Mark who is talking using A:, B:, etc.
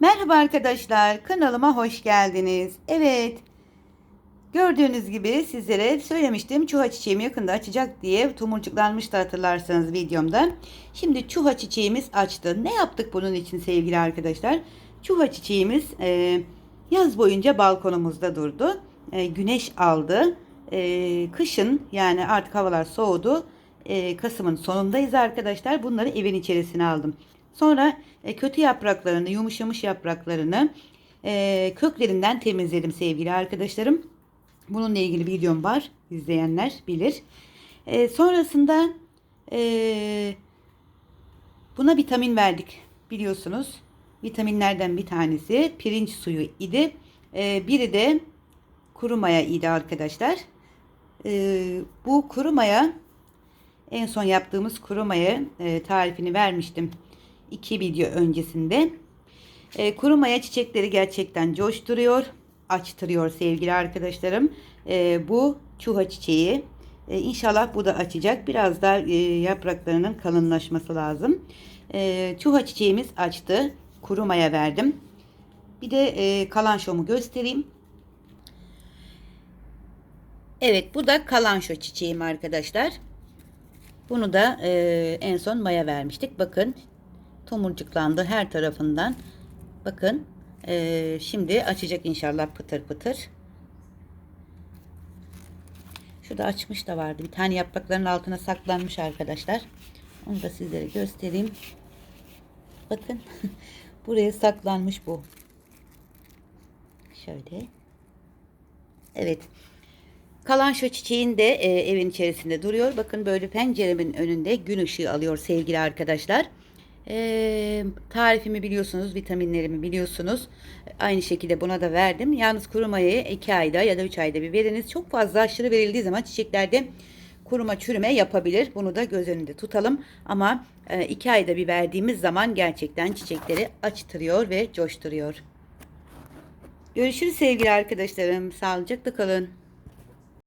A: Merhaba arkadaşlar, kanalıma hoş geldiniz. Evet, gördüğünüz gibi sizlere söylemiştim çuha çiçeğimi yakında açacak diye tumurcuklanmıştı hatırlarsanız videomda. Şimdi çuha çiçeğimiz açtı. Ne yaptık bunun için sevgili arkadaşlar? Çuha çiçeğimiz e, yaz boyunca balkonumuzda durdu. E, güneş aldı. E, kışın yani artık havalar soğudu. E, Kasım'ın sonundayız arkadaşlar. Bunları evin içerisine aldım. Sonra e, kötü yapraklarını, yumuşamış yapraklarını e, köklerinden temizledim sevgili arkadaşlarım. Bununla ilgili videom var. İzleyenler bilir. E, sonrasında e, buna vitamin verdik. Biliyorsunuz vitaminlerden bir tanesi pirinç suyu idi. E, biri de kuru maya idi arkadaşlar. E, bu kuru maya en son yaptığımız kuru maya e, tarifini vermiştim. İki video öncesinde. E, kuru çiçekleri gerçekten coşturuyor, açtırıyor sevgili arkadaşlarım. E, bu çuha çiçeği. E, inşallah bu da açacak. Biraz daha e, yapraklarının kalınlaşması lazım. E, çuha çiçeğimiz açtı. Kuru maya verdim. Bir de e, kalanşomu göstereyim. Evet bu da kalanşo çiçeğim arkadaşlar. Bunu da e, en son maya vermiştik. Bakın tomurcuklandı her tarafından. Bakın e, şimdi açacak inşallah pıtır pıtır. Şurada açmış da vardı. Bir tane yaprakların altına saklanmış arkadaşlar. Onu da sizlere göstereyim. Bakın buraya saklanmış bu. Şöyle. Evet. Kalan şu çiçeğin de e, evin içerisinde duruyor. Bakın böyle penceremin önünde gün ışığı alıyor sevgili arkadaşlar. E, tarifimi biliyorsunuz, vitaminlerimi biliyorsunuz. Aynı şekilde buna da verdim. Yalnız kuru mayayı 2 ayda ya da 3 ayda bir veriniz. Çok fazla aşırı verildiği zaman çiçeklerde kuruma çürüme yapabilir. Bunu da göz önünde tutalım. Ama 2 ayda bir verdiğimiz zaman gerçekten çiçekleri açtırıyor ve coşturuyor. Görüşürüz sevgili arkadaşlarım. Sağlıcakla kalın.